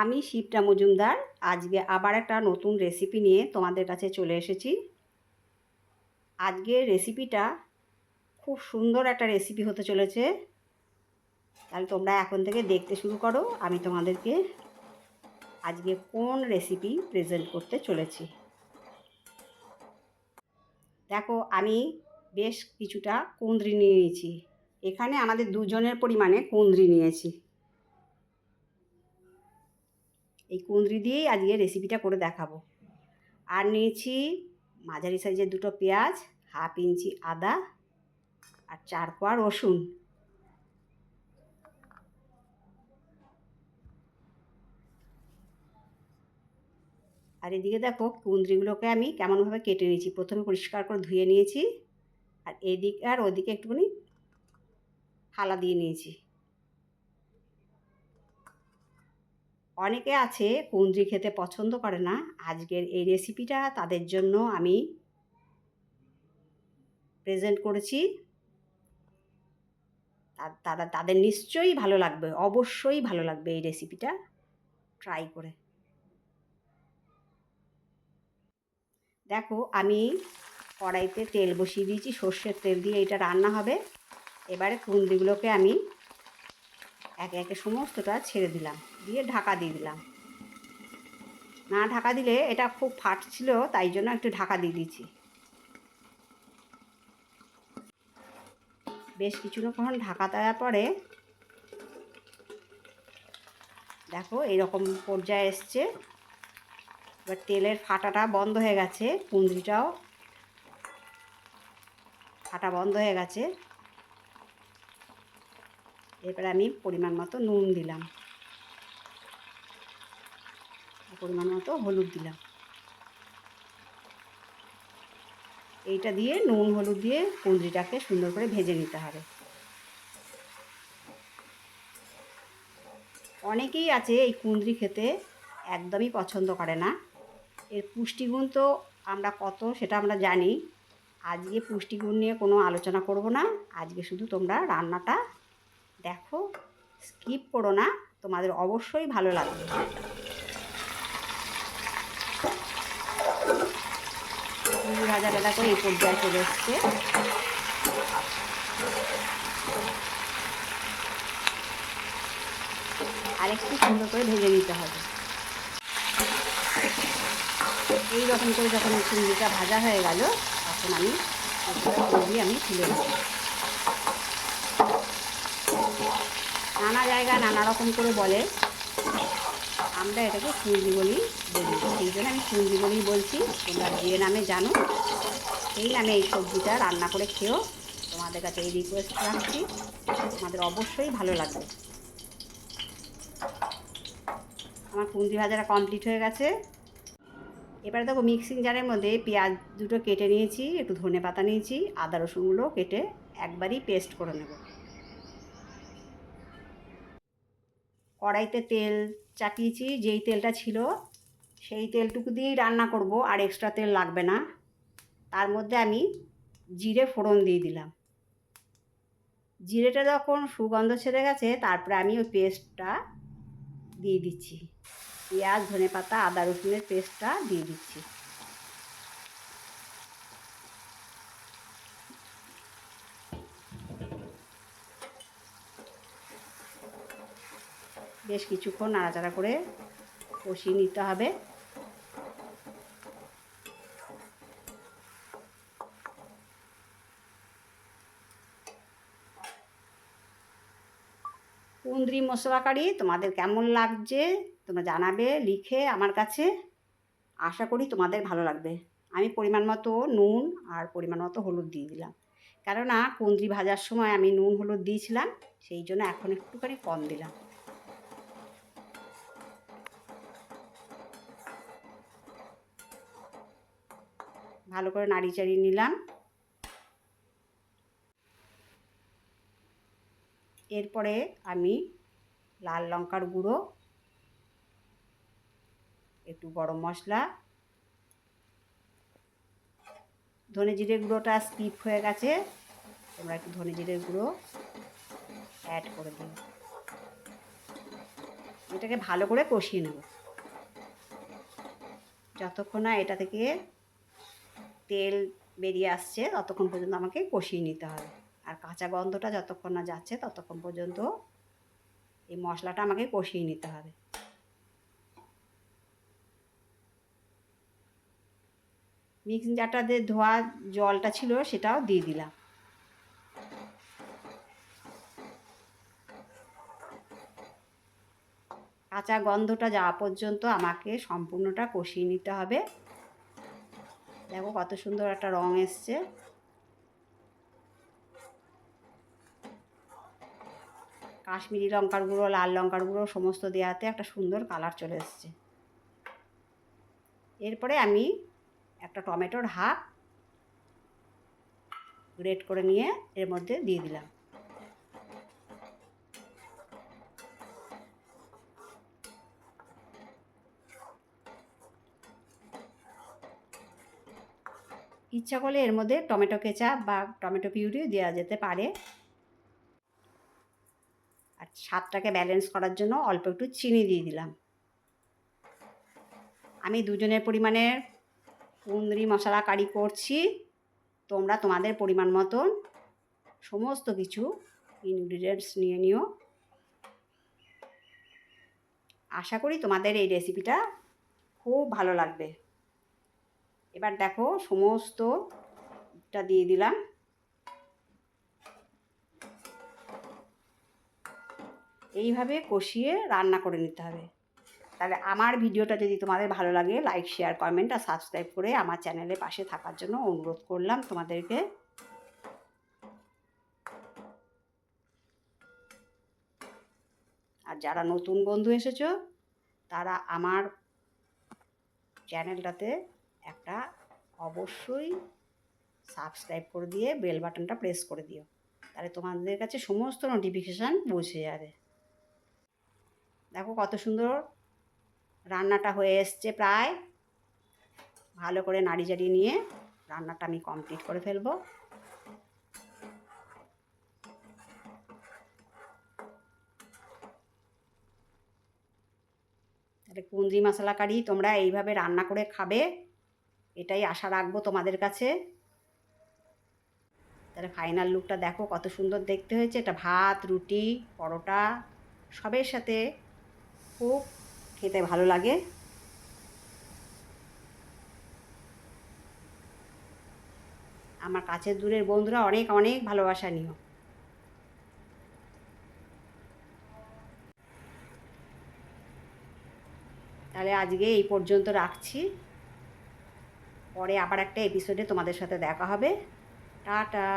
আমি শিবটা মজুমদার। আজকে আবার একটা নতুন রেসিপি নিয়ে তোমাদের কাছে চলে এসেছি। আজকের রেসিপিটা খুব সুন্দর একটা রেসিপি হতে চলেছে। তাহলে তোমরা এখন থেকে দেখতে শুরু করো, আমি তোমাদেরকে আজকে কোন রেসিপি প্রেজেন্ট করতে চলেছি। দেখো, আমি বেশ কিছুটা কুঁদরি নিয়ে নিয়েছি। এখানে আমাদের দুজনের পরিমাণে কুঁদরি নিয়েছি। এই কুঁদরি দিয়েই আজকে রেসিপিটা করে দেখাবো। আর নিয়েছি মাঝারি সাইজের দুটো পেঁয়াজ, হাফ ইঞ্চি আদা আর চার কোয়া রসুন। আর এদিকে দেখো কুঁদরিগুলোকে আমি কেমনভাবে কেটে নিয়েছি। প্রথমে পরিষ্কার করে ধুয়ে নিয়েছি আর এদিকে আর ওদিকে একটুখানি হালা দিয়ে নিয়েছি। অনেকে আছে কুঁদরি খেতে পছন্দ করে না। আজকের এই রেসিপিটা তাদের জন্য আমি প্রেজেন্ট করেছি। তারা, তাদের নিশ্চয়ই ভালো লাগবে, অবশ্যই ভালো লাগবে এই রেসিপিটা ট্রাই করে। দেখো, আমি কড়াইতে তেল বসিয়ে দিয়েছি, সর্ষের তেল দিয়ে এটা রান্না হবে। এবারে কুন্দিগুলোকে আমি একে একে সমস্তটা ছেড়ে দিলাম। দিয়ে ঢাকা দিয়ে দিলাম। না ঢাকা দিলে এটা খুব ফাটছিল তাই জন্য একটু ঢাকা দিয়ে দিয়েছি। বেশ কিছুক্ষণ ঢাকা দেওয়ার পরে দেখো এরকম পর্যায়ে এসছে। এবার তেলের ফাটাটা বন্ধ হয়ে গেছে, কুঁদরিটাও ফাটা বন্ধ হয়ে গেছে। এরপরে আমি পরিমাণ মতো নুন দিলাম। পরিমাণ মতো হলুদ দিলাম। এইটা দিয়ে নুন, হলুদ দিয়ে কুঁদরিটাকে সুন্দর করে ভেজে নিতে হবে। অনেকেই আছে এই কুঁদরি খেতে একদমই পছন্দ করে না। এর পুষ্টিগুণ তো আমরা কত সেটা আমরা জানি। আজকে পুষ্টিগুণ নিয়ে কোনো আলোচনা করব না। আজকে শুধু তোমরা রান্নাটা দেখো, স্কিপ করো না। তোমাদের অবশ্যই ভালো লাগবে। হাজার টাকা করে এই পর্যায়ে চলে এসছে। আরেকটু সুন্দর করে ভেজে নিতে হবে। এই রকম করে যখন চিংড়িটা ভাজা হয়ে গেল, তখন আমি কুড়ি আমি তুলে নেব। নানা জায়গায় নানা রকম করে বলে, আমরা এটাকে কুঁজি বলি। বলি সেই জন্য আমি বলেই বলছি, তোমরা যে নামে জানো, সেই নামে এই সবজিটা রান্না করে খেয়েও তোমাদের কাছে এই রিকোয়েস্ট রাখছি। তোমাদের অবশ্যই ভালো লাগবে। আমার কুঁজি ভাজাটা কমপ্লিট হয়ে গেছে। এবারে দেখো মিক্সিং জারের মধ্যে পেঁয়াজ দুটো কেটে নিয়েছি, একটু ধনে পাতা নিয়েছি, আদা রসুনগুলো কেটে একবারই পেস্ট করে নেব। কড়াইতে তেল চাপিয়েছি, যেই তেলটা ছিল সেই তেলটুকু দিয়েই রান্না করব, আর এক্সট্রা তেল লাগবে না। তার মধ্যে আমি জিরে ফোড়ন দিয়ে দিলাম। জিরেটা যখন সুগন্ধ ছেড়ে গেছে, তারপরে আমি ওই পেস্টটা দিয়ে দিচ্ছি। পেঁয়াজ, ধনে পাতা, আদা রসুনের পেস্টটা দিয়ে দিচ্ছি। বেশ কিছুক্ষণ নাড়াচাড়া করে কষিয়ে নিতে হবে। কুন্দ্রি মশলা কারি তোমাদের কেমন লাগছে তোমরা জানাবে, লিখে আমার কাছে। আশা করি তোমাদের ভালো লাগবে। আমি পরিমাণ মতো নুন আর পরিমাণ মতো হলুদ দিয়ে দিলাম। কেননা কুন্দ্রি ভাজার সময় আমি নুন হলুদ দিয়েছিলাম, সেই জন্য এখন একটুখানি কম দিলাম। ভালো করে নাড়ি চাড়িয়ে নিলাম। এরপরে আমি লাল লঙ্কার গুঁড়ো, একটু গরম মশলা ধনে জিরে গুঁড়োটা স্কিপ হয়ে গেছে, তোমরা একটু ধনে জিরে গুঁড়ো অ্যাড করে দিও। এটাকে ভালো করে কষিয়ে নেব। যতক্ষণ না এটা থেকে তেল বেরিয়ে আসছে, ততক্ষণ পর্যন্ত আমাকে কষিয়ে নিতে হবে। আর কাঁচা গন্ধটা যতক্ষণ না যাচ্ছে, ততক্ষণ পর্যন্ত এই মশলাটা আমাকে কষিয়ে নিতে হবে। মিক্সিং জারটাতে ধোয়া জলটা ছিল, সেটাও দিয়ে দিলাম। কাঁচা গন্ধটা যাওয়া পর্যন্ত আমাকে সম্পূর্ণটা কষিয়ে নিতে হবে। দেখো কত সুন্দর একটা রং এসছে। কাশ্মীরি লঙ্কার গুঁড়ো, লাল লঙ্কার গুঁড়ো সমস্ত দেওয়াতে একটা সুন্দর কালার চলে এসছে। এরপরে আমি একটা টমেটোর হাফ গ্রেট করে নিয়ে এর মধ্যে দিয়ে দিলাম। ইচ্ছা করলে এর মধ্যে টমেটো কেচাপ বা টমেটো পিউরিও দেওয়া যেতে পারে। আর স্বাদটাকে ব্যালেন্স করার জন্য অল্প একটু চিনি দিয়ে দিলাম। আমি দুজনের পরিমাণে কুন্দ্রি মশলা কারি করছি। তোমরা তোমাদের পরিমাণ মতন সমস্ত কিছু ইনগ্রিডিয়েন্টস নিয়ে নিও। আশা করি তোমাদের এই রেসিপিটা খুব ভালো লাগবে। এবার দেখো, সমস্তটা দিয়ে দিলাম। এইভাবে কষিয়ে রান্না করে নিতে হবে। তাহলে আমার ভিডিওটা যদি তোমাদের ভালো লাগে লাইক শেয়ার কমেন্ট আর সাবস্ক্রাইব করে আমার চ্যানেলে পাশে থাকার জন্য অনুরোধ করলাম তোমাদেরকে। আর যারা নতুন বন্ধু এসেছ, তারা আমার চ্যানেলটাতে একটা অবশ্যই সাবস্ক্রাইব করে দিয়ে বেল বাটনটা প্রেস করে দিও। তাহলে তোমাদের কাছে সমস্ত নোটিফিকেশান পৌঁছে যাবে। দেখো কত সুন্দর রান্নাটা হয়ে এসছে প্রায়। ভালো করে নাড়ি জাড়ি নিয়ে রান্নাটা আমি কমপ্লিট করে ফেলব। তাহলে কুন্দ্রি মশলা কারি তোমরা এইভাবে রান্না করে খাবে, এটাই আশা রাখব তোমাদের কাছে। তাহলে ফাইনাল লুকটা দেখো কত সুন্দর দেখতে হয়েছে। এটা ভাত, রুটি, পরোটা, সবের সাথে খুব খেতে ভালো লাগে। আমার কাছের দূরের বন্ধুরা অনেক অনেক ভালোবাসা নিও। তাহলে আজকে এই পর্যন্ত রাখছি। পরে আবার একটা এপিসোডে তোমাদের সাথে দেখা হবে। টাটা।